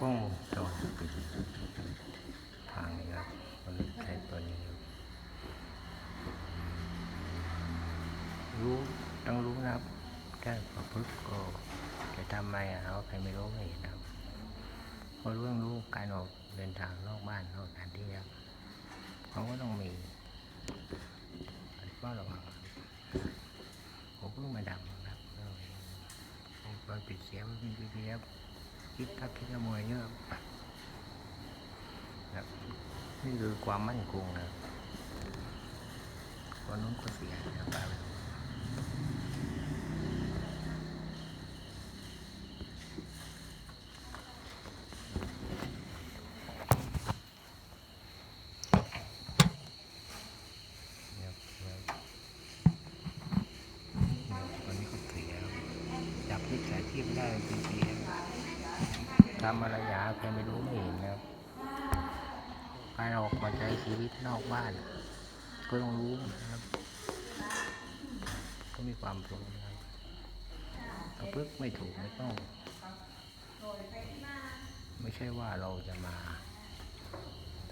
กล้งจอดปิดพังครับมันใช้ตัวนี้รู้ต้องรู้นะครับแค่พอปุ๊บก็จะทำไรเอาใครไม่รู้ไม่เห็นครับพอรู้ต้องรู้การออกเดินทางนอกบ้านนอกสถานที่ครับเขาก็ต้องมีก็ระวังผมเพิ่งมาดับครับผมปิดเสียงปิดเสียง คิดทักคิดขโมยเยอะครับนี่คือความมั่นคงนะคนนู้นก็เสียนะครับไปไม่รู้เนี่ยเนี่ยวันนี้ก็เสีย จับที่สายที่ไม่ได้จริงๆทำอะไรอย่าใครไม่รู้ไม่เห็นนะครับการออกมาใช้ชีวิตนอกบ้าน ก็ต้องรู้นะครับ ก็มีความรู้นะครับประพฤติไม่ถูกไม่ต้อง ไม่ใช่ว่าเราจะมา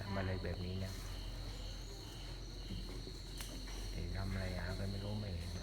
ทำอะไรแบบนี้นะทำอะไรหากันไม่รู้ไม่เห็น